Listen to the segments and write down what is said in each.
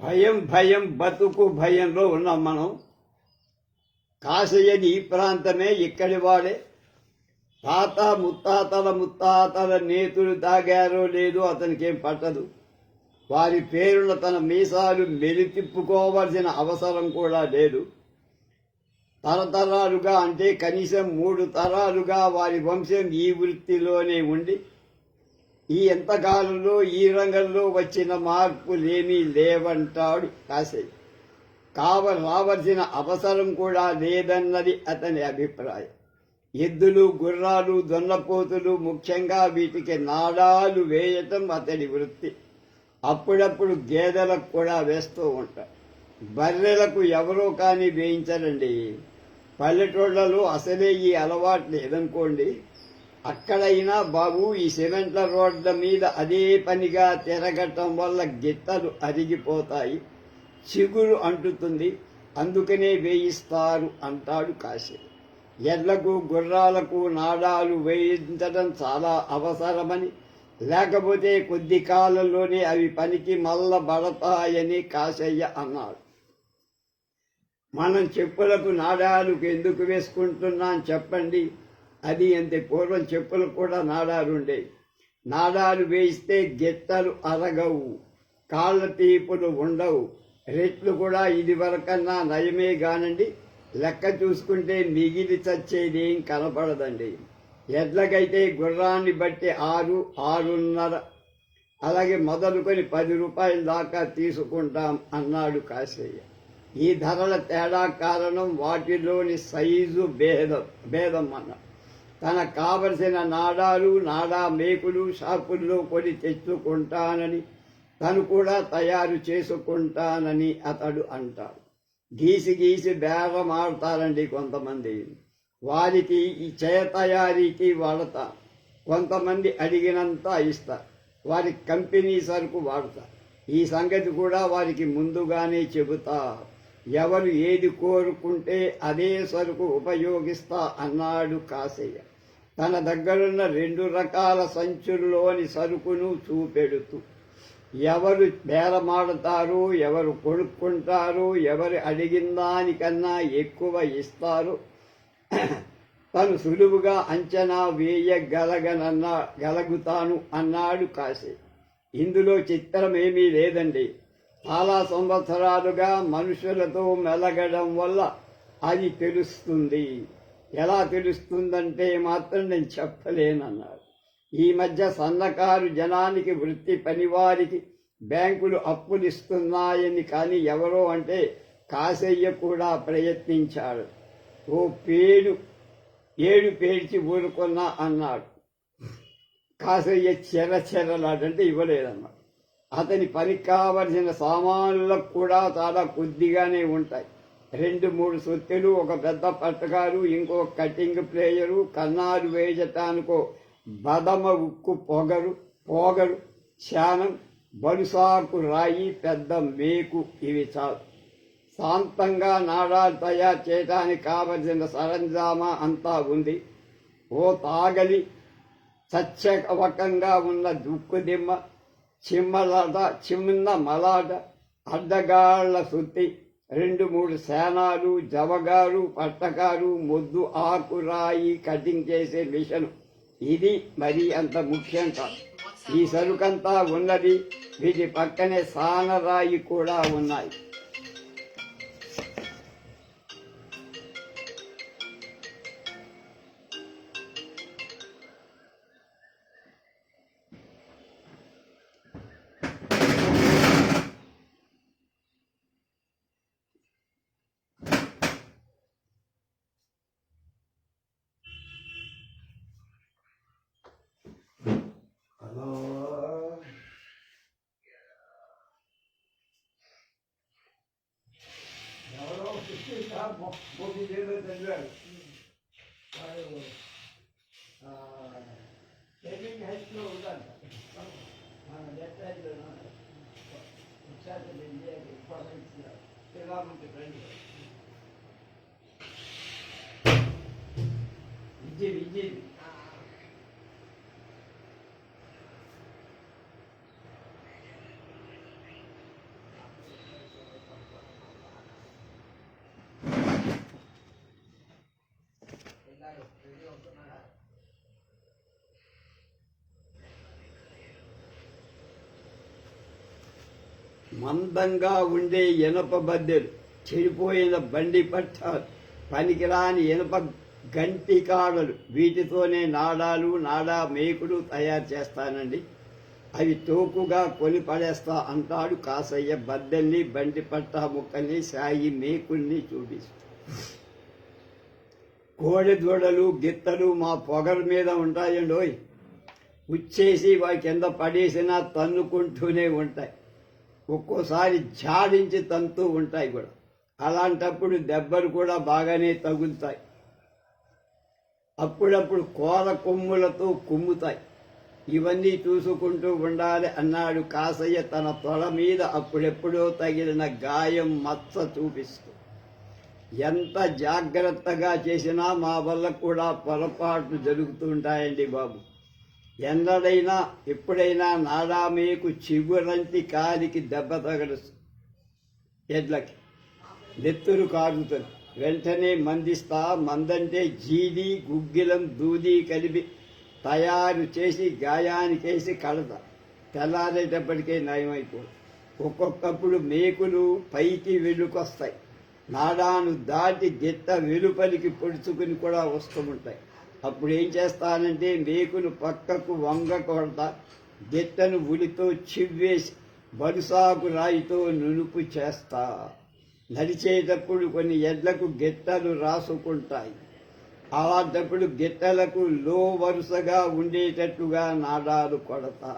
భయం భయం బతుకు భయంలో ఉన్నాం మనం. కాశయ్యది ఈ ప్రాంతమే ఇక్కడి వాడే. తాత ముత్తాతల ముత్తాతల నేతులు తాగారో లేదో అతనికి ఏం పట్టదు. వారి పేరున తన మీసాలు మెలితిప్పుకోవలసిన అవసరం కూడా లేదు. తరతరాలుగా అంటే కనీసం మూడు తరాలుగా వారి వంశం ఈ వృత్తిలోనే ఉండి ఈ ఎంతకాలంలో ఈ రంగంలో వచ్చిన మార్పులేమీ లేవంటాడు కాశయ్య కావ రావలసిన అవసరం కూడా లేదన్నది అతని అభిప్రాయం. ఎద్దులు గుర్రాలు దొన్నపోతులు ముఖ్యంగా వీటికి నాడాలు వేయటం అతడి వృత్తి. అప్పుడప్పుడు గేదెలకు కూడా వేస్తూ ఉంటారు. బర్రెలకు ఎవరో కానీ వేయించరండి. పల్లెటూళ్ళలో అసలే ఈ అలవాటు లేదనుకోండి అక్కడైనా బాబు ఈ సిమెంట్ల రోడ్ల మీద అదే పనిగా తిరగటం వల్ల గిత్తలు అరిగిపోతాయి. చిగురు అంటుతుంది. అందుకనే వేయిస్తారు అంటాడు కాశీ. ఎడ్లకు గుర్రాలకు నాడాలు వేయించడం చాలా అవసరమని లేకపోతే కొద్ది కాలంలోనే అవి పనికి మల్లబడతాయని కాశయ్య అన్నాడు. మనం చెప్పులకు నాడాలకు ఎందుకు వేసుకుంటున్నాం చెప్పండి. అది అంతే. పూర్వం చెప్పులు కూడా నాడారుండే. ఉండేవి నాడాలు వేయిస్తే గిత్తలు అరగవు కాళ్ళ తీపులు ఉండవు. రెట్లు కూడా ఇది వరకన్నా నయమే కానండి లెక్క చూసుకుంటే మిగిలి చచ్చేది ఏం కనపడదండి. ఎడ్లకైతే గుర్రాన్ని బట్టి ఆరు ఆరున్నర. అలాగే మొదలుకొని పది రూపాయల దాకా తీసుకుంటాం అన్నాడు కాశయ్య. ఈ ధరల తేడా కారణం వాటిలోని సైజు భేదం భేదం అన్న తనకు కావలసిన నాడాలు నాడా మేకులు షాపుల్లో కొని తెచ్చుకుంటానని తను కూడా తయారు చేసుకుంటానని అతడు అంటాడు. గీసి గీసి బేరం ఆడతారండి కొంతమంది. వారికి ఈ చేయ తయారీకి వాడతా. కొంతమంది అడిగినంత ఇస్తారు వారి కంపెనీ సరుకు వాడతా. ఈ సంగతి కూడా వారికి ముందుగానే చెబుతా. ఎవరు ఏది కోరుకుంటే అదే సరుకు ఉపయోగిస్తా అన్నాడు కాశయ్య. తన దగ్గరున్న రెండు రకాల సంచుల్లోని సరుకును చూపెడుతూ ఎవరు బేరమాడతారు ఎవరు కొనుక్కుంటారు ఎవరు అడిగిన దానికన్నా ఎక్కువ ఇస్తారు. తను సులువుగా అంచనా వేయగలగనన్నా గలుగుతాను అన్నాడు కాశీ ఇందులో చిత్రమేమీ లేదండి. చాలా సంవత్సరాలుగా మనుషులతో మెలగడం వల్ల అది తెలుస్తుంది. ఎలా తెలుస్తుందంటే మాత్రం నేను చెప్పలేనన్నాడు. ఈ మధ్య సన్నకారు జనానికి వృత్తి పనివారికి బ్యాంకులు అప్పులు ఇస్తున్నాయని కానీ ఎవరో అంటే కాశయ్య కూడా ప్రయత్నించాడు. ఓ పేడు ఏడు పేర్చి ఊరుకున్నా అన్నాడు. కాసయ్య చెర చెరలాడంటే ఇవ్వలేదన్నాడు. అతని పనికి కావలసిన సామాన్లకు కూడా చాలా కొద్దిగానే ఉంటాయి. రెండు మూడు సొత్తులు ఒక పెద్ద పట్టకారు ఇంకో కటింగ్ ప్లేయరు కన్నాలు వేయటానికో బదమ ఉక్కు పొగరు పోగరు శానం బలుసాకు రాయి పెద్ద మేకు ఇవి చాలు. శాంతంగా నాడాలు తయారు చేయడానికి కావలసిన సరంజామా అంతా ఉంది. ఓ తాగలి చచ్చవకంగా ఉన్న దుక్కు దిమ్మ చిమ్మలాట చిమ్మిన మలాట అడ్డగాళ్ళ సుత్తి రెండు మూడు సేనాలు జవగారు పట్టకారు మొద్దు ఆకురాయి కటింగ్ చేసే మిషన్. ఇది మరి అంత ముఖ్యం కాదు. ఈ సరుకంతా ఉన్నది వీటి పక్కనే సానరాయి కూడా ఉన్నాయి. శ్రీరాముడి ఫ్రెండ్ విజయ్ మందంగా ఉండే ఇనప బద్దెలు చెడిపోయిన బండి పట్టాలు పనికిరాని ఇనప గంటి కాడలు వీటితోనే నాడాలు నాడా మేకులు తయారు చేస్తానండి. అవి తోకుగా కొని పడేస్తా అంటాడు కాసయ్య. బద్దెల్ని బండి పట్టా ముక్కల్ని సాయి మేకుల్ని చూపిస్తూ. కోడి దూడలు గిత్తలు మా పొగల మీద ఉంటాయండి ఉచ్చేసి వాటి కింద పడేసినా తన్నుకుంటూనే ఉంటాయి. ఒక్కోసారి జాడించి తంతూ ఉంటాయి కూడా. అలాంటప్పుడు దెబ్బలు కూడా బాగానే తగులుతాయి. అప్పుడప్పుడు కోల కొమ్ములతో కుమ్ముతాయి. ఇవన్నీ చూసుకుంటూ ఉండాలి అన్నాడు కాసయ్య తన తొడ మీద అప్పుడెప్పుడో తగిలిన గాయం మచ్చ చూపిస్తూ. ఎంత జాగ్రత్తగా చేసినా మా వల్ల కూడా పొరపాట్లు జరుగుతుంటాయండి బాబు. ఎన్నడైనా ఎప్పుడైనా నాడా మీకు చిగురంటి కాలికి దెబ్బ తగడు ఎడ్లకి. నెత్తురు కారుతుంది. వెంటనే మందిస్తా మందంటే జీడి గుగ్గిలం దూది కలిపి తయారు చేసి గాయానికేసి కడత. తెల్లారేటప్పటికే నయమైపో ఒక్కొక్కప్పుడు మేకులు పైకి వెలుకొస్తాయి. నాడాను దాటి గిత్త వెలుపలికి పొడుచుకుని కూడా వస్తూ ఉంటాయి. అప్పుడు ఏం చేస్తానంటే మేకును పక్కకు వంగ కొడతా గిట్టను ఉలితో చివ్వేసి బరుసాకు రాయితో నునుపు చేస్తా. నడిచేటప్పుడు కొన్ని ఎడ్లకు గిట్టలు రాసుకుంటాయి. అలాంటప్పుడు గిట్టలకు లో వరుసగా ఉండేటట్టుగా నాడాలు కొడతా.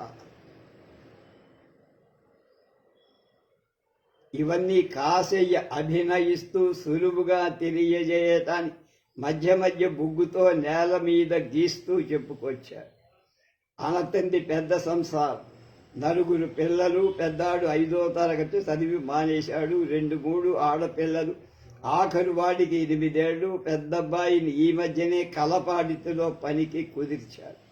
ఇవన్నీ కాసయ్య అభినయిస్తూ సులువుగా తెలియజేయటానికి మధ్య మధ్య బుగ్గుతో నేల మీద గీస్తూ చెప్పుకొచ్చాడు అనతంది పెద్ద సంసారం. నలుగురు పిల్లలు పెద్దాడు ఐదో తరగతి చదివి మానేశాడు రెండు మూడు ఆడపిల్లలు. ఆఖరు వాడికి ఎనిమిదేళ్ళు పెద్దబ్బాయిని ఈ మధ్యనే కలపాడితిలో పనికి కుదిర్చాడు.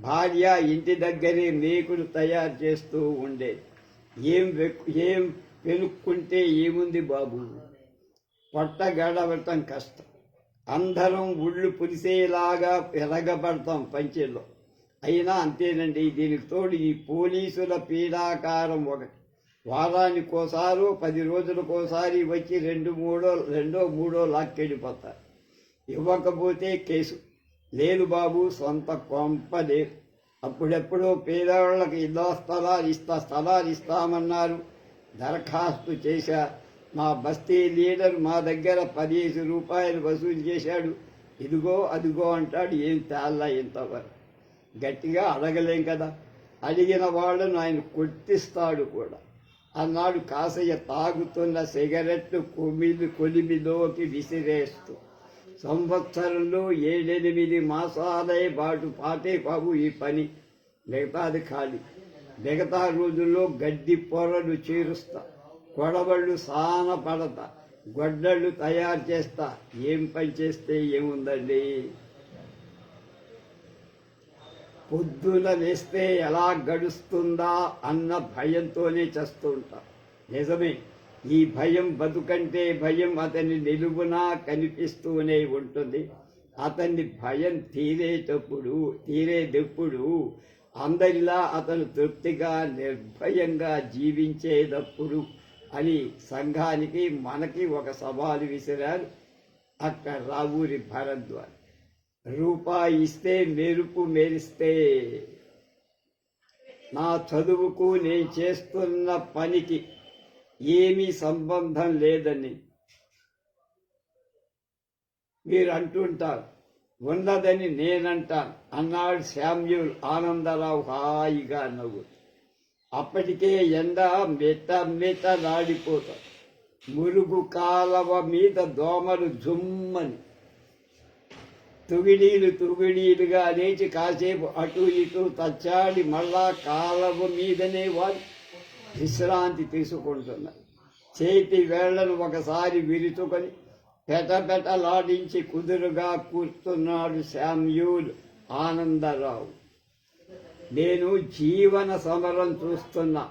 భార్య ఇంటి దగ్గరే మేకులు తయారు చేస్తూ ఉండేది. ఏం ఏం పెనుక్కుంటే ఏముంది బాబు? పొట్ట గడవటం కష్టం. అందరం ఉళ్ళు పులిసేలాగా పెరగబడతాం పంచెల్లో. అయినా అంతేనండి దీనికి తోడు ఈ పోలీసుల పీడాకారం ఒకటి. వారానికోసారు పది రోజులకోసారి వచ్చి రెండు మూడో రెండో మూడో లాక్కెళ్ళిపోతారు. ఇవ్వకపోతే కేసు. లేదు బాబు సొంత కొంప లేదు. అప్పుడెప్పుడో పేదవాళ్ళకి ఇదో స్థలాలు ఇస్తా స్థలాలు ఇస్తామన్నారు. దరఖాస్తు చేశా. మా బస్తీ లీడర్ మా దగ్గర పదిహేను రూపాయలు వసూలు చేశాడు. ఇదిగో అదిగో అంటాడు ఏం తేల్లా ఇంతవరకు? గట్టిగా అడగలేం కదా. అడిగిన వాళ్ళను ఆయన కొట్టిస్తాడు కూడా. అన్నాడు కాసయ్య తాగుతున్న సిగరెట్లు కొమిది కొలిమిలోకి విసిరేస్తూ. సంవత్సరంలో ఏడెనిమిది మాసాలే బాటు పాటే బాబు ఈ పని. మిగతాది ఖాళీ. మిగతా రోజుల్లో గడ్డి పొరలు చేరుస్తా. కొడవళ్ళు సాన పడతా గొడ్డళ్ళు తయారు చేస్తా. ఏం పని చేస్తే ఏముందండి? పొద్దున లేస్తే ఎలా గడుస్తుందా అన్న భయంతోనే చేస్తుంటా నిజమే ఈ భయం బతుకంటే భయం అతని నిలువునా కనిపిస్తూనే ఉంటుంది. అతన్ని భయం తీరేటప్పుడు తీరేటప్పుడు అందరిలా అతను తృప్తిగా నిర్భయంగా జీవించేటప్పుడు అని సంఘానికి మనకి ఒక సవాలు విసిరారు అక్కడ రావూరి భరద్వాజ్. రూపాయి ఇస్తే మెరుపు మెరిస్తే నా చదువుకు నేను చేస్తున్న పనికి ఏమీ సంబంధం లేదని మీరు అంటుంటారు ఉన్నదని నేనంటాను. అన్నాడు శామ్యూల్ ఆనందరావు హాయిగా నవ్వుతూ. అప్పటికే ఎండ మెట్ట మెట్టలాడిపోతాడు మురుగు కాలవ మీద దోమలు జుమ్మని. తుగిడీలు తుగిడీలుగా లేచి కాసేపు అటు ఇటు తచ్చాడి మళ్ళా కాలవ మీదనే వాడు విశ్రాంతి తీసుకుంటున్నారు చేతి వేళ్ళను ఒకసారి విరుచుకొని పెటపెటలాడించి కుదురుగా కూర్చున్నాడు శామ్యూల్ ఆనందరావు. నేను జీవన సమరం చూస్తున్నా.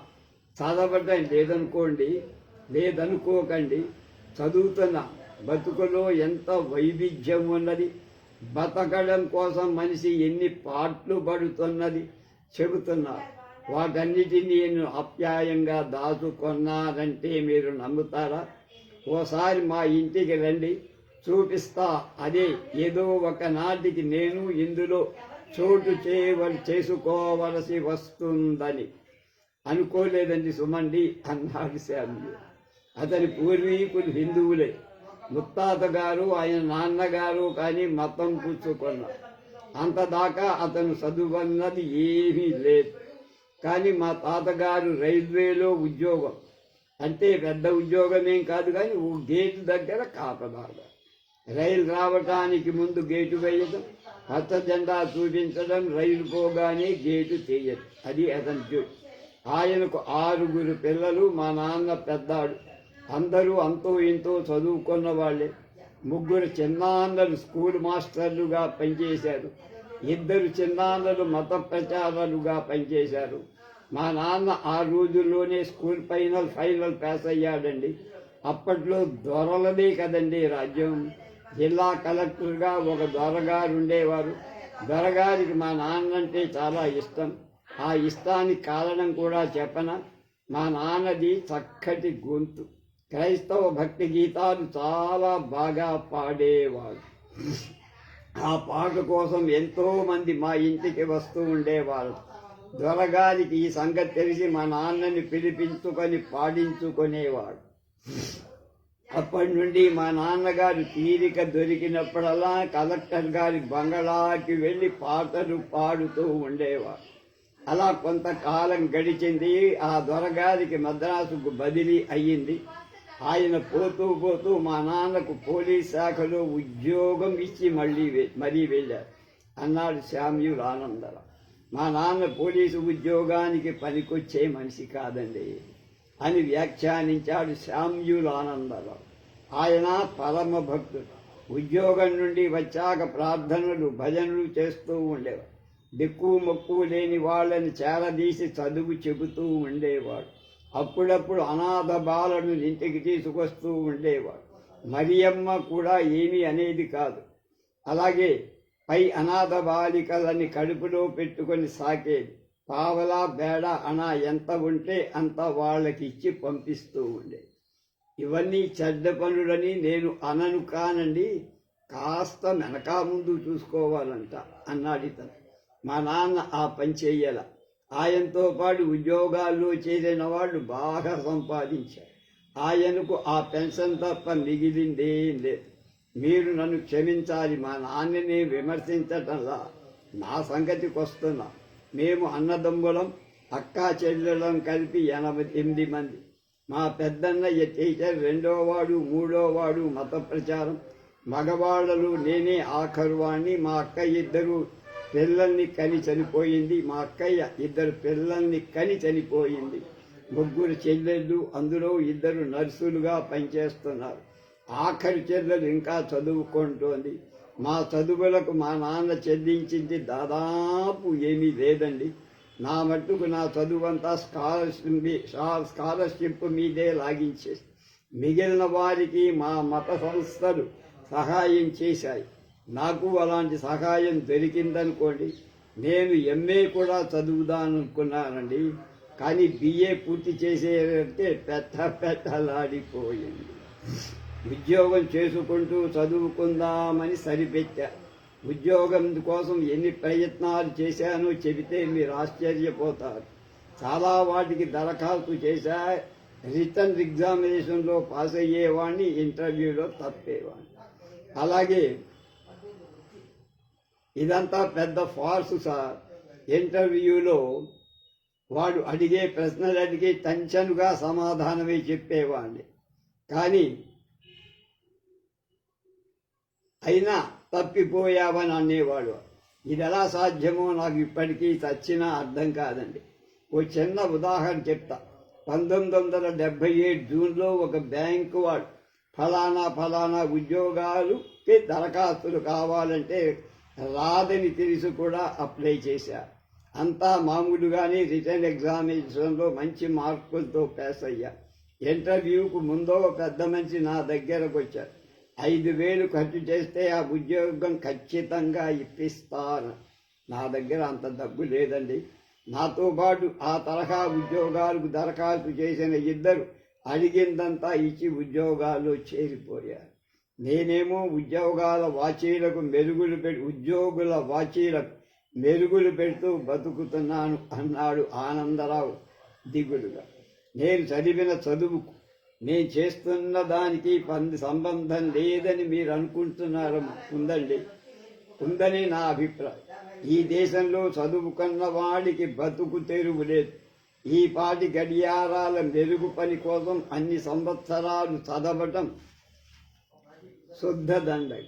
చదవటం లేదనుకోండి లేదనుకోకండి చదువుతున్నా. బతుకులో ఎంత వైవిధ్యం ఉన్నది బతకడం కోసం మనిషి ఎన్ని పాటలు పడుతున్నది చెబుతున్నారు వాటన్నిటినీ నేను అప్యాయంగా దాచుకున్నానంటే మీరు నమ్ముతారా? ఓసారి మా ఇంటికి రండి చూపిస్తా. అదే ఏదో ఒకనాటికి నేను ఇందులో చోటు చేయవల చేసుకోవలసి వస్తుందని అనుకోలేదండి సుమండి అన్నాడు శామ్యు. అతని పూర్వీకులు హిందువులే. ముత్తాత గారు ఆయన నాన్నగారు కానీ మతం పుచ్చుకున్నారు అంతదాకా అతను చదువన్నది ఏమీ లేదు. కానీ మా తాతగారు రైల్వేలో ఉద్యోగం. అంటే పెద్ద ఉద్యోగమేం కాదు కానీ ఓ గేటు దగ్గర కాపలాగా. రైలు రావటానికి ముందు గేటు వేయడం పచ్చ జెండా చూపించడం రైలు పోగానే గేటు చేయదు అది అతని డ్యూటీ ఆయనకు ఆరుగురు పిల్లలు మా నాన్న పెద్దాడు. అందరూ అంతో ఇంతో చదువుకున్న వాళ్ళే. ముగ్గురు చిన్నాన్నలు స్కూల్ మాస్టర్లుగా పనిచేశారు. ఇద్దరు చిన్నాన్నలు మత ప్రచారాలుగా పనిచేశారు. మా నాన్న ఆ రోజుల్లోనే స్కూల్ ఫైనల్ ఫైనల్ పాస్ అయ్యాడండి. అప్పట్లో దొరలదే కదండి రాజ్యం. జిల్లా కలెక్టర్గా ఒక దొరగారు ఉండేవారు. దొరగారికి మా నాన్నంటే చాలా ఇష్టం. ఆ ఇష్టానికి కారణం కూడా చెప్పన మా నాన్నది చక్కటి గొంతు. క్రైస్తవ భక్తి గీతాలు చాలా బాగా పాడేవాడు ఆ పాట కోసం ఎంతోమంది మా ఇంటికి వస్తూ ఉండేవారు. దొరగారికి ఈ సంగతి తెలిసి మా నాన్నని పిలిపించుకొని పాడించుకునేవాడు అప్పటి నుండి మా నాన్నగారు తీరిక దొరికినప్పుడల్లా కలెక్టర్ గారి బంగళాకి వెళ్ళి పాటలు పాడుతూ ఉండేవారు. అలా కొంతకాలం గడిచింది. ఆ దొరగారికి మద్రాసుకు బదిలీ అయ్యింది. ఆయన పోతూ పోతూ మా నాన్నకు పోలీస్ శాఖలో ఉద్యోగం ఇచ్చి మళ్ళీ మరీ వెళ్ళారు. అన్నాడు శామ్యుల్ ఆనందరావు మా నాన్న పోలీసు ఉద్యోగానికి పనికొచ్చే మనిషి కాదండి. అని వ్యాఖ్యానించాడు శామ్యుల్ ఆనందరావు. ఆయన పరమ భక్తుడు. ఉద్యోగం నుండి వచ్చాక ప్రార్థనలు భజనలు చేస్తూ ఉండేవాడు. దిక్కు మొక్కు లేని వాళ్ళని చేరదీసి చదువు చెబుతూ ఉండేవాడు. అప్పుడప్పుడు అనాథ బాలను ఇంటికి తీసుకొస్తూ ఉండేవాడు. మరియమ్మ కూడా ఏమీ అనేది కాదు. అలాగే పై అనాథ బాలికలని కడుపులో పెట్టుకొని సాకేది. పావలా బేడ అన ఎంత ఉంటే అంత వాళ్ళకి ఇచ్చి పంపిస్తూ ఉండేది ఇవన్నీ చెడ్డ పనులని నేను అనను కానండి కాస్త వెనకా ముందు చూసుకోవాలంట అన్నాడు ఇతను. మా నాన్న ఆ పని చెయ్యాల. ఆయనతో పాటు ఉద్యోగాల్లో చేరిన వాళ్ళు బాగా సంపాదించారు. ఆయనకు ఆ పెన్షన్ తప్ప మిగిలిందేం లేదు. మీరు నన్ను క్షమించాలి మా నాన్నని విమర్శించటంలా. నా సంగతికి వస్తున్నా మేము అన్నదమ్ములం అక్కా చెల్లెలం కలిపి ఎనభై ఎనిమిది మంది. మా పెద్దన్నయ్య టీచర్ రెండో వాడు మూడో వాడు మత ప్రచారం. మగవాళ్ళలు నేనే ఆఖరు వాణ్ణి మా అక్క ఇద్దరు పిల్లల్ని కని చనిపోయింది. మా అక్కయ్య ఇద్దరు పిల్లల్ని కని చనిపోయింది. ముగ్గురు చెల్లెళ్ళు అందులో ఇద్దరు నర్సులుగా పనిచేస్తున్నారు. ఆఖరి చెల్లెలు ఇంకా చదువుకుంటోంది. మా చదువులకు మా నాన్న చెల్లించింది దాదాపు ఏమీ లేదండి. నా మట్టుకు నా చదువంతా స్కాలర్షిప్ స్కాలర్షిప్ మీదే లాగించేసి మిగిలిన వారికి మా మత సంస్థలు సహాయం చేశాయి. నాకు అలాంటి సహాయం దొరికిందనుకోండి నేను ఎంఏ కూడా చదువుదాననుకున్నానండి కానీ బిఏ పూర్తి చేసేదంటే పెద్ద పెద్దలాడిపోయింది ఉద్యోగం చేసుకుంటూ చదువుకుందామని సరిపెట్టా. ఉద్యోగం కోసం ఎన్ని ప్రయత్నాలు చేశానో చెబితే మీరు ఆశ్చర్యపోతారు. చాలా వాటికి దరఖాస్తు చేశా. రిటర్న్ ఎగ్జామినేషన్లో పాస్ అయ్యేవాడిని ఇంటర్వ్యూలో తప్పేవాడిని అలాగే ఇదంతా పెద్ద ఫాల్స్ సార్. ఇంటర్వ్యూలో వాడు అడిగే ప్రశ్నలు అడిగి టెన్షన్గా సమాధానమే చెప్పేవాడిని కానీ అయినా తప్పిపోయావని అనేవాడు. ఇది ఎలా సాధ్యమో నాకు ఇప్పటికీ చచ్చినా అర్థం కాదండి. ఓ చిన్న ఉదాహరణ చెప్తా. పంతొమ్మిది వందల డెబ్బై ఏడు జూన్లో ఒక బ్యాంకు వాడు ఫలానా ఫలానా ఉద్యోగాలుకి దరఖాస్తులు కావాలంటే రాదని తెలిసి కూడా అప్లై చేశారు అంతా మామూలుగానే రిటర్న్ ఎగ్జామినేషన్లో మంచి మార్కులతో పాస్ అయ్యా ఇంటర్వ్యూకు ముందో పెద్ద మనిషి నా దగ్గరకు వచ్చారు ఐదు వేలు ఖర్చు చేస్తే ఆ ఉద్యోగం ఖచ్చితంగా ఇప్పిస్తాను. నా దగ్గర అంత డబ్బు లేదండి. నాతో పాటు ఆ తరహా ఉద్యోగాలకు దరఖాస్తు చేసిన ఇద్దరు అడిగిందంతా ఇచ్చి ఉద్యోగాలు చేరిపోయారు. నేనేమో ఉద్యోగాల వాచీలకు మెరుగులు పెట్టి ఉద్యోగుల వాచీలకు మెరుగులు పెడుతూ బతుకుతున్నాను అన్నాడు ఆనందరావు దిగులుగా నేను చదివిన చదువుకు నేను చేస్తున్న దానికి పంది సంబంధం లేదని మీరు అనుకుంటున్నారు ఉందండి. ఉందని నా అభిప్రాయం. ఈ దేశంలో చదువుకున్న వాడికి బతుకు తెరువు లేదు. ఈ పాటి గడియారాల మెరుగు పని కోసం అన్ని సంవత్సరాలు చదవటం శుద్ధ దండగ.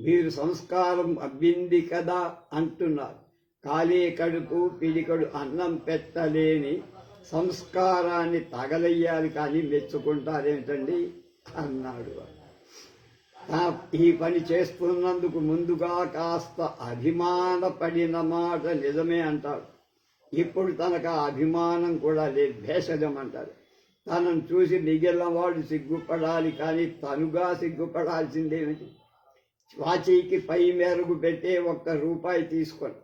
మీరు సంస్కారం అబ్బింది కదా అంటున్నారు. కాలే కడుపు పిడికడు అన్నం పెట్టలేని సంస్కారాన్ని తగలయ్యాలి కానీ మెచ్చుకుంటారేమిటండి? అన్నాడు ఈ పని చేస్తున్నందుకు ముందుగా కాస్త అభిమానపడిన మాట నిజమే అంటాడు. ఇప్పుడు తనకు ఆ అభిమానం కూడా లేదు భేషజం అంటారు. తనను చూసి మిగిలిన వాడు సిగ్గుపడాలి కానీ తనుగా సిగ్గుపడాల్సిందేమిటి? వాచీకి పై మెరుగు పెట్టే ఒక్క రూపాయి తీసుకొని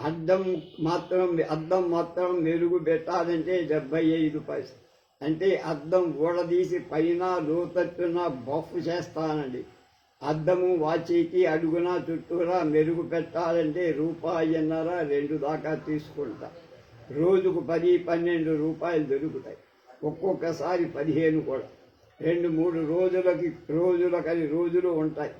అద్దం మాత్రం అద్దం మాత్రం మెరుగు పెట్టాలంటే డెబ్బై ఐదు పైసలు. అంటే అద్దం ఊడదీసి పైన లోతట్టున బఫ్ చేస్తానండి. అద్దము వాచీకి అడుగున చుట్టూరా మెరుగు పెట్టాలంటే రూపాయిన్నర రెండు దాకా తీసుకుంటా. రోజుకు పది పన్నెండు రూపాయలు దొరుకుతాయి. ఒక్కొక్కసారి పదిహేను కూడా. రెండు మూడు రోజులకి రోజులకని రోజులు ఉంటాయి.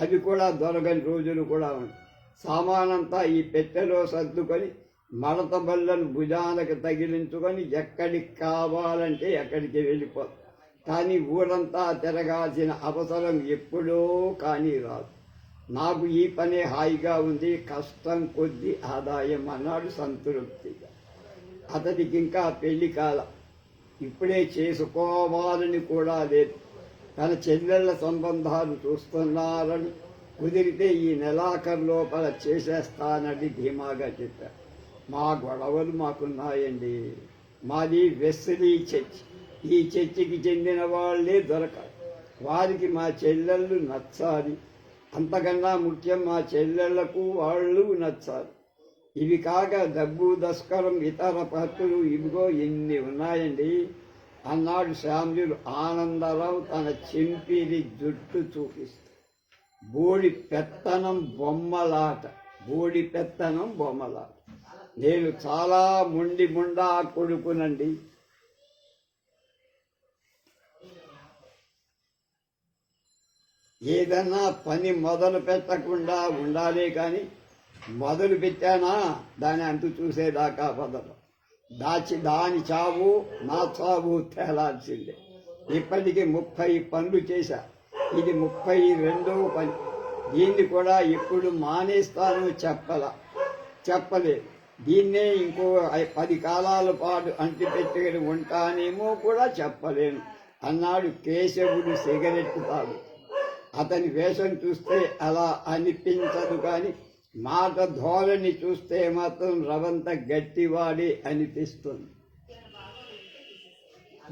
అది కూడా దొరకని రోజులు కూడా ఉంటాయి. సామానంతా ఈ పెట్టెలో సర్దుకొని మడత బల్లను భుజాలకు తగిలించుకొని ఎక్కడికి కావాలంటే ఎక్కడికి వెళ్ళిపోతాం కానీ ఊరంతా తిరగాల్సిన అవసరం ఎప్పుడో కానీ రాదు. నాకు ఈ పనే హాయిగా ఉంది కష్టం కొద్ది ఆదాయం అన్నాడు సంతృప్తిగా. అతనికి ఇంకా పెళ్ళి కాల. ఇప్పుడే చేసుకోవాలని కూడా లేదు. తన చెల్లెళ్ళ సంబంధాలు చూస్తున్నారని కుదిరితే ఈ నెలాఖరు లోపల చేసేస్తానని ధీమాగా చెప్పారు. మా గొడవలు మాకున్నాయండి. మాది వెస్లీ చర్చ్. ఈ చర్చికి చెందిన వాళ్ళే దొరకాలి. వారికి మా చెల్లెళ్ళు నచ్చాలి. అంతకన్నా ముఖ్యం మా చెల్లెళ్ళకు వాళ్ళు నచ్చాలి. ఇవి కాక డబ్బు దస్కరం ఇతర పత్తులు ఇవిగో ఎన్ని ఉన్నాయండి? అన్నాడు శామ్యులు ఆనందరావు తన చింపిరి జుట్టు చూపిస్తాడు బోడి పెత్తనం బొమ్మలాట. బోడి పెత్తనం బొమ్మలాట. నేను చాలా మొండి ముండా కొడుకునండి. ఏదన్నా పని మొదలు పెట్టకుండా ఉండాలి కానీ మొదలు పెట్టానా? దాని అంటూ చూసేదాకా బదలు దాచి దాని చావు నా చావు తేలాల్సిందే. ఇప్పటికి ముప్పై పనులు చేశా. ఇది ముప్పై రెండవ పని. దీన్ని కూడా ఎప్పుడు మానేస్తాను చెప్పల. చెప్పలేదు. దీన్నే ఇంకో పది కాలాల పాటు అంటిపెట్టుకుని ఉంటానేమో కూడా చెప్పలేను. అన్నాడు కేశవుడు సిగరెట్ తాగు. అతని వేషం చూస్తే అలా అనిపించదు కానీ మాట ధోరణి చూస్తే మాత్రం రవంత గట్టివాడే అనిపిస్తుంది.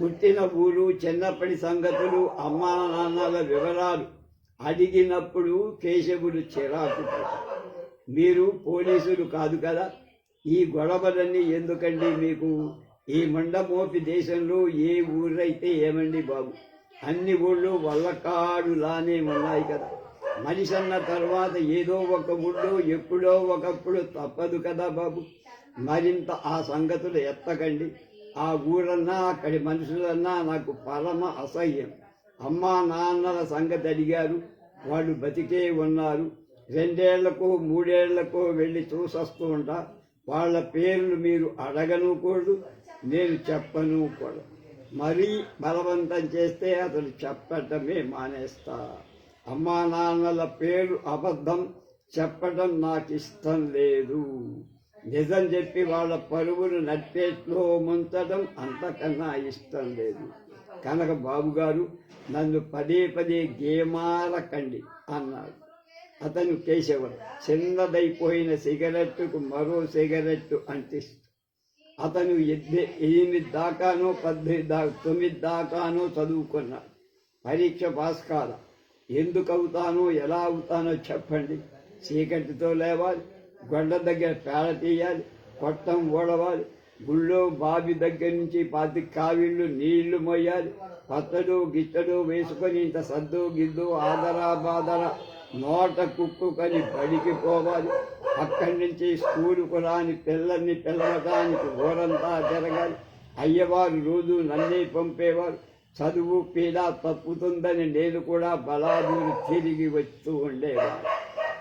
పుట్టిన ఊరు చిన్నప్పటి సంగతులు అమ్మా నాన్నల వివరాలు అడిగినప్పుడు కేశవుడు చిరాకు మీరు పోలీసులు కాదు కదా? ఈ గొడవలన్నీ ఎందుకండి మీకు? ఈ మండమోపి దేశంలో ఏ ఊరైతే ఏమండి బాబు? అన్ని ఊళ్ళు వల్లకాడులానే ఉన్నాయి కదా. మనిషి అన్న తర్వాత ఏదో ఒక ఊళ్ళో ఎప్పుడో ఒకప్పుడు తప్పదు కదా బాబు? మరింత ఆ సంగతులు ఎత్తకండి. ఆ ఊరన్నా అక్కడి మనుషులన్నా నాకు పరమ అసహ్యం. అమ్మా నాన్నల సంగతి అడిగారు. వాళ్ళు బతికే ఉన్నారు. రెండేళ్ళకో మూడేళ్ళకో వెళ్ళి చూసొస్తూ ఉంటా. వాళ్ళ పేర్లు మీరు అడగను నేను చెప్పను కూడా మరీ బలవంతం చేస్తే అతను చెప్పటమే మానేస్తా. అమ్మా నాన్నల పేరు అబద్ధం చెప్పడం నాకు ఇష్టం లేదు. నిజం చెప్పి వాళ్ళ పరువులు నట్టేట్లో ముంచడం అంతకన్నా ఇష్టం లేదు. కనుక బాబు గారు నన్ను పదే పదే గేమాలకండి అన్నాడు అతను కేశవుడు చిన్నదైపోయిన సిగరెట్టుకు మరో సిగరెట్టు అంటిస్తూ అతను ఎద్దే ఎనిమిది దాకానో పద్దెనిమిది దా తొమ్మిది దాకానో చదువుకున్నాడు. పరీక్ష పాస్ కాల. ఎందుకు అవుతానో ఎలా అవుతానో చెప్పండి. చీకటితో లేవాలి గొడ్డ దగ్గర పేడ తీయాలి కొట్టం ఊడవాలి గుళ్ళో బావి దగ్గర నుంచి పాతి కావిళ్ళు నీళ్ళు మొయ్యాలి పత్తడు గిత్తడు వేసుకొని ఇంత సద్దు గిద్దు ఆదరా బాదర నోట కుక్కుకొని బడికి పోవాలి. అక్కడి నుంచి స్కూలుకు రాని పిల్లల్ని పిల్లవటానికి ఊరంతా తిరగాలి. అయ్యవారు రోజు నన్నే పంపేవారు. చదువు పీడ తప్పుతుందని నేను కూడా బలాదూరు తిరిగి వస్తూ ఉండేవాడు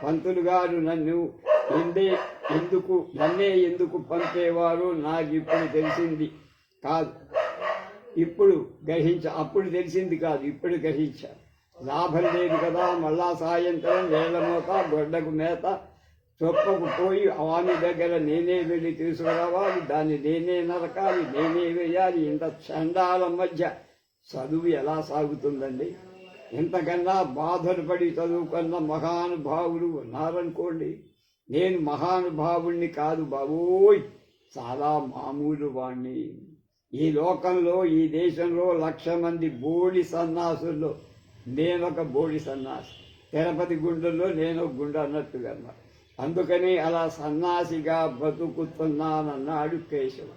పంతులు గారు నన్ను ఎందే ఎందుకు నన్నే ఎందుకు పంపేవారు నాకు ఇప్పుడు తెలిసింది కాదు. ఇప్పుడు గ్రహించ అప్పుడు తెలిసింది కాదు ఇప్పుడు గ్రహించా. లాభం లేదు కదా మళ్ళా సాయంత్రం వేలమూత గొడ్డకు మేత చొప్పకు పోయి ఆమె దగ్గర నేనే వెళ్ళి తీసుకురావాలి దాన్ని నేనే నరకాలి నేనే వేయాలి ఇంత చండాల మధ్య చదువు ఎలా సాగుతుందండి? ఇంతకన్నా బాధలు పడి చదువుకున్న మహానుభావులు ఉన్నారనుకోండి నేను మహానుభావుణ్ణి కాదు బాబోయ్. చాలా మామూలు వాణ్ణి. ఈ లోకంలో ఈ దేశంలో లక్ష మంది బోడి సన్నాసుల్లో నేనొక బోడి సన్నాసి. తిరుపతి గుండెల్లో నేను ఒక గుండె అన్నట్టుగా అన్నమాట. అందుకని అలా సన్నాసిగా బతుకుతున్నానన్నాడు కేశవ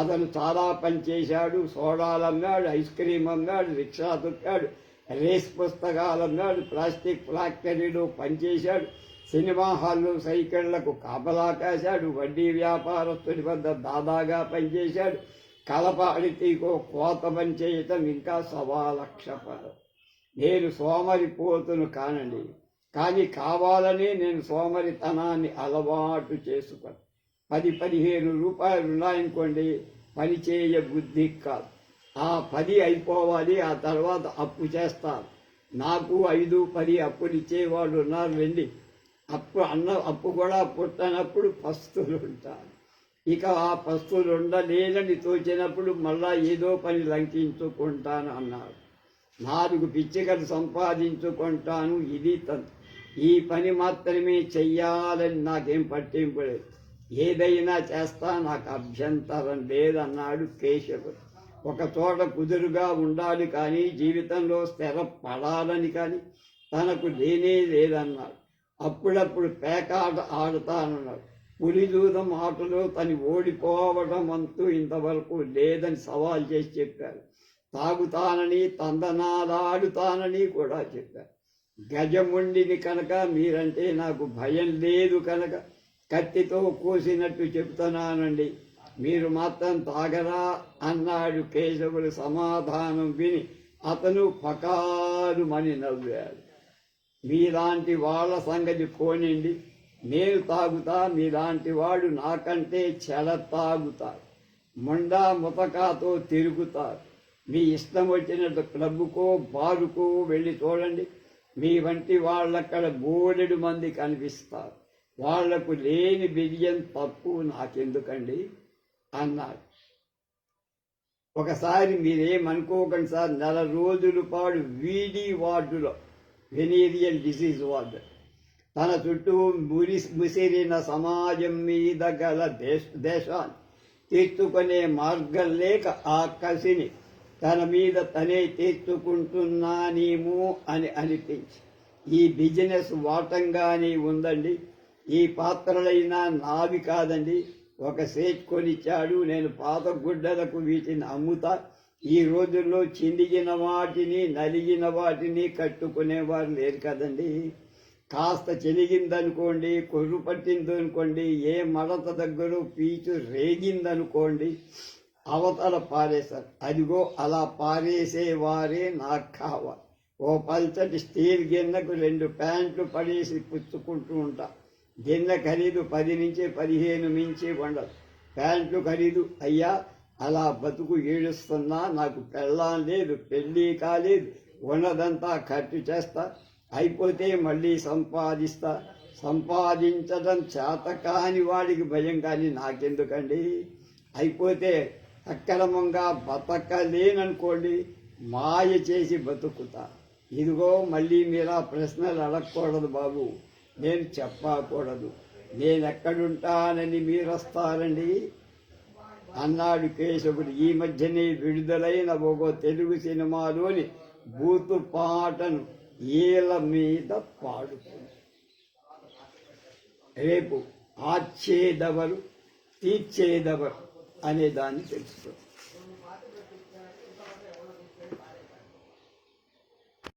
అతను చాలా పని చేశాడు సోడాలు అమ్మాడు ఐస్ క్రీమ్ అమ్మాడు రిక్షా తొక్కాడు రేస్ పుస్తకాలు అమ్మాడు ప్లాస్టిక్ ఫ్యాక్టరీలో పనిచేశాడు సినిమా హాల్లో సైకిళ్ళకు కాపలా కాశాడు వడ్డీ వ్యాపారస్తుడి వద్ద దాదాగా పనిచేశాడు. కలప అడితీకో కోత పని చేయటం ఇంకా సవాలక్ష నేను సోమరి నేను సోమరిపోతును కానండి. కానీ కావాలని నేను సోమరితనాన్ని అలవాటు చేసుకొని పది పదిహేను రూపాయలు ఉన్నాయనుకోండి పని చేయ బుద్ధి కాదు. ఆ పది అయిపోవాలి ఆ తర్వాత అప్పు చేస్తారు నాకు ఐదు పది అప్పులు ఇచ్చేవాళ్ళు ఉన్నారు వెళ్ళి అప్పు అన్న అప్పు కూడా పుట్టనప్పుడు పస్తులు ఉంటారు ఇక ఆ పస్తులు ఉండలేదని తోచినప్పుడు మళ్ళా ఏదో పని లంకించుకుంటాను అన్నారు. నాలుగు పిచ్చికలు సంపాదించుకుంటాను ఇది ఈ పని మాత్రమే చెయ్యాలని నాకేం పట్టింపు లేదు. ఏదైనా చేస్తా నాకు అభ్యంతరం లేదన్నాడు కేశవుడు. ఒక చోట కుదురుగా ఉండాలి కానీ జీవితంలో స్థిరపడాలని కానీ తనకు లేనే లేదన్నాడు. అప్పుడప్పుడు పేకాట ఆడుతానన్నాడు. పులిదూదం ఆటలో తను ఓడిపోవడం అంటూ ఇంతవరకు లేదని సవాల్ చేసి చెప్పారు తాగుతానని తందనాలాడుతానని కూడా చెప్పారు గజముండిని కనుక మీరంటే నాకు భయం లేదు కనుక కత్తితో కోసినట్టు చెప్తున్నానండి మీరు మాత్రం తాగరా అన్నాడు కేశవుడు సమాధానం విని అతను పకారు మని నవ్వాడు. మీలాంటి వాళ్ళ సంగతి పోనిండి నేను తాగుతా మీలాంటి వాడు నాకంటే చెల తాగుతారు. మొండా ముతకాతో తిరుగుతారు. మీ ఇష్టం వచ్చినట్టు క్లబ్కో బారుకో వెళ్ళి చూడండి. మీ వంటి వాళ్ళక్కడ బోలెడు మంది కనిపిస్తారు. వాళ్ళకు లేని బిర్యం తప్పు నాకెందుకండి? అన్నాడు ఒకసారి మీరేమనుకోకండి సార్ నెల రోజుల పాటు వీడి వార్డులో వెనీరియల్ డిసీజ్ వార్డ్ తన చుట్టూ మురి ముసిరిన సమాజం మీద గల దేశ దేశాన్ని తీర్చుకునే మార్గం లేక ఆ కసిని తన మీద తనే తీర్చుకుంటున్నానేమో అని అనిపించి ఈ బిజినెస్ వాటంగానే ఉందండి. ఈ పాత్రలైనా నావి కాదండి. ఒక సేట్ కొనిచ్చాడు. నేను పాత గుడ్డలకు వీటిని అమ్ముతా. ఈ రోజుల్లో చిందిగిన వాటిని నలిగిన వాటిని కట్టుకునేవారు లేరు కదండి. కాస్త చెలిగిందనుకోండి కొర్రు పట్టిందనుకోండి ఏ మడత దగ్గర పీచు రేగిందనుకోండి అవతల పారేశారు. అదిగో అలా పారేసేవారే నాకు కావాలి ఓ పల్చటి స్టీల్ గిన్నెకు రెండు ప్యాంట్లు పడేసి పుచ్చుకుంటూ ఉంటా. గిన్నె ఖరీదు పది నుంచి పదిహేను మించి ఉండదు ప్యాంట్లు ఖరీదు అయ్యా అలా బతుకు ఏడుస్తున్నా నాకు పెళ్ళాం లేదు పెళ్ళి కాలేదు. ఉన్నదంతా ఖర్చు చేస్తా అయిపోతే మళ్ళీ సంపాదిస్తా. సంపాదించడం చేత కాని వాడికి భయం కానీ నాకెందుకండి? అయిపోతే అక్రమంగా బతకలేననుకోండి మాయ చేసి బతుకుతా. ఇదిగో మళ్ళీ మీరు ఆ ప్రశ్నలు అడగకూడదు బాబు. నేను చెప్పకూడదు. నేను ఎక్కడుంటానని మీరు వస్తారండి అన్నాడు కేశవుడు. ఈ మధ్యనే విడుదలైన ఒక తెలుగు సినిమాలోని బూతు పాటను ఈల మీద పాడుతుంది. రేపు ఆచ్చేదవరు తీర్చేదవరు అనే దాన్ని తెలుసుకో